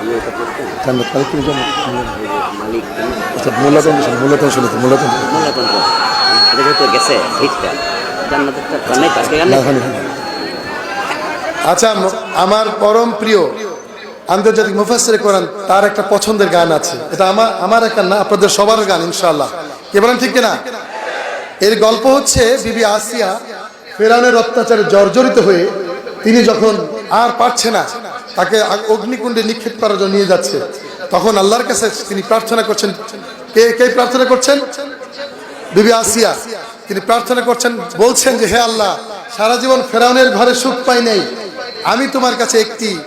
বিয়েটা মালিক তুমি মালিক আচ্ছা মূল্যতন শুনেছি মূল্যতন মূল্যতন্ত্র এটা যেহেতু গেছে। আচ্ছা আমার পরম প্রিয় আন্তর্জাতিক মুফাসসির কোরআন, তার একটা পছন্দের গান আছে এটা আমার আমার একটা না, আপনাদের সবার গান, ইনশাআল্লাহ কে বলেন, ঠিক কিনা এর গল্প হচ্ছে, বিবি আসিয়া ফেরানের অত্যাচারে জর্জরিত হয়ে তিনি যখন আর পারছে না। তাকে অগ্নিকুণ্ডে নিক্ষেপ করার জন্য নিয়ে যাচ্ছে। তখন আল্লাহর কাছে তিনি প্রার্থনা করছেন। কে কে প্রার্থনা করছেন? বিবি আসিয়া। তিনি প্রার্থনা করছেন, বলছেন যে, হে আল্লাহ, সারা জীবন ফেরাউনের ঘরে সুখ পাই নাই। আমি তোমার কাছে একটি,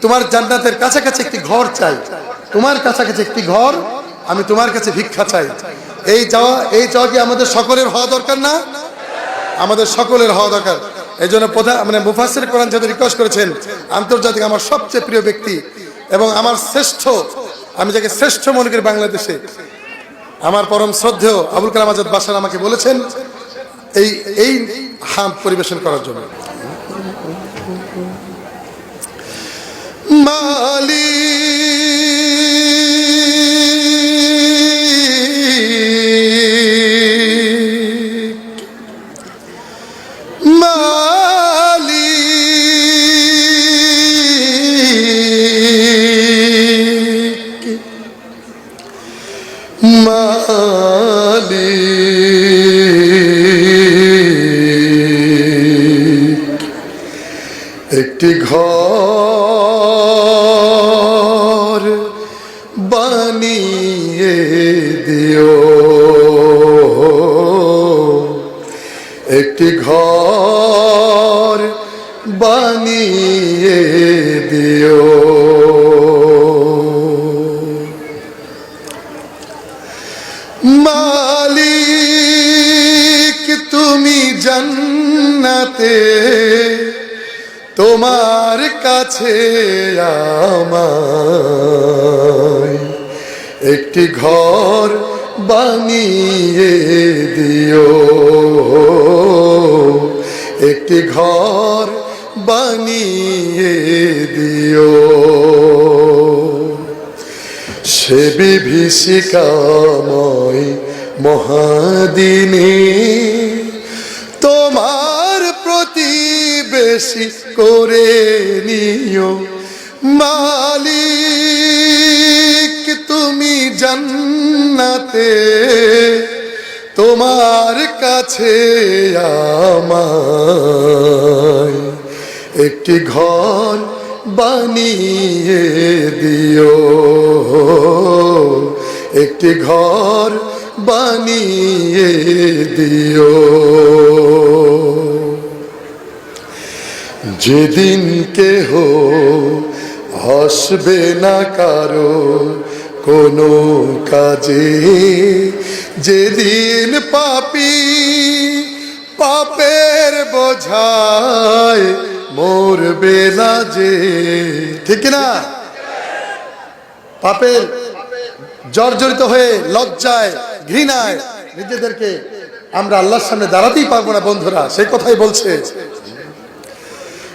তোমার জান্নাতের কাছাকাছি একটি ঘর চাই। তোমার কাছাকাছি একটি ঘর, আমি তোমার কাছে ভিক্ষা চাই। এই চাওয়া এই চাওয়া কি আমাদের সকলের হওয়া দরকার না? আমাদের সকলের হওয়া দরকার। এই জন্য প্রধান মানে মুফাসির কোরআন যাদের রিকোয়েস্ট করেছেন, আন্তর্জাতিক আমার সবচেয়ে প্রিয় ব্যক্তি এবং আমার শ্রেষ্ঠ, আমি যাকে শ্রেষ্ঠ মনে করি বাংলাদেশে, আমার পরম শ্রদ্ধেয় আবুল কালাম আজাদ বাসার আমাকে বলেছেন, এই এই হাম পরিবেশন করার জন্য। মালিক একটি ঘর বানিয়ে দিও। একটি ঘর বানিয়ে দিও। মালিক তুমি জান্নাতে তোমার কাছে আমায় একটি ঘর বানিয়ে দিও। একটি ঘর বানিয়ে দিও। সে বিভীষিকাময় মহাদিনে প্রতিবেশী করে নিও। মালিক, তুমি জান্নাতে, তোমার কাছে আমায় একটি ঘর বানিয়ে দিও। একটি ঘর বানিয়ে দিও। যেদিন কেহ আসবে না কারও কোনো কাজে, যেদিন পাপি পাপের বোঝায় মরবে না যে। ঠিক না পাপের জর্জরিত হয়ে, লজ্জায়, ঘৃণায় নিজেদেরকে আমরা আল্লাহর সামনে দাঁড়াতেই পারব না বন্ধুরা, সেই কথাই বলছে।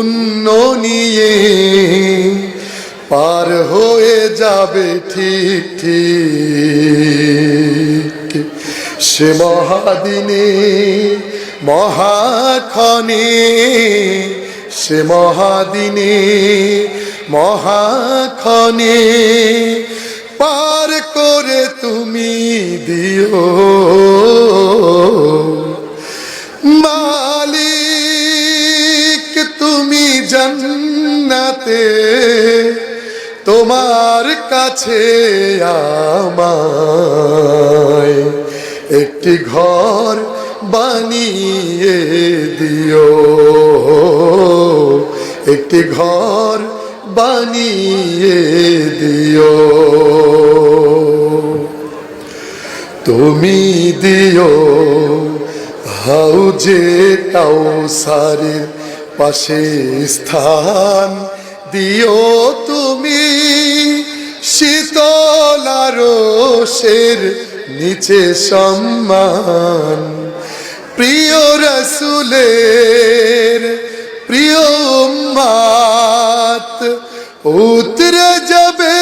পুণ্য নিয়ে পার হয়ে যাবে ঠিক ঠিক। সে মহাদিনে, মহাক্ষণে, সে মহাদিনে, মহাক্ষণে পার করে তুমি আমায় একটি ঘর বানিয়ে দিও। একটি ঘর বানিয়ে দিও। তুমি দিও হাউজে কাউসারের পাশে স্থান। দিও তুমি শীতলারোষের নিচে সম্মান। প্রিয় রসুলের প্রিয় মাত উতরে যাবে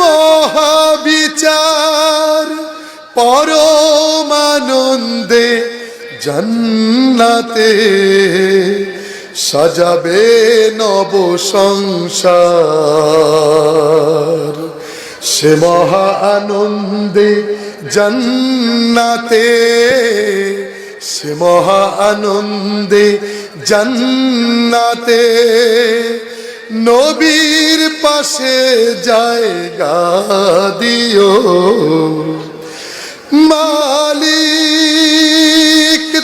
মহাবিচার। পরমানন্দে জন্নাতে সাজাবে নব সংসার। সে মহা আনন্দে জন্নাতে, সে মহা আনন্দে জন্নাতে। নবীর পাশে জায়গা দিও। মালিক,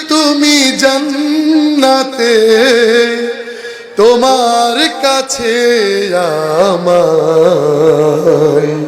তুমি জান্নাতে, তোমার কাছে আমায়।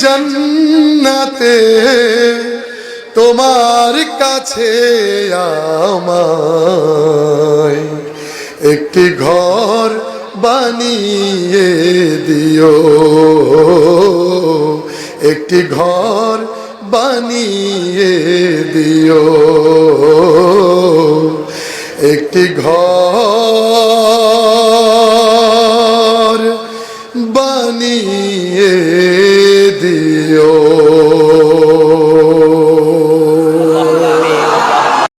জান্নাতে তোমার কাছে আমায় একটি ঘর বানিয়ে দিও। একটি ঘর বানিয়ে দিও। একটি ঘর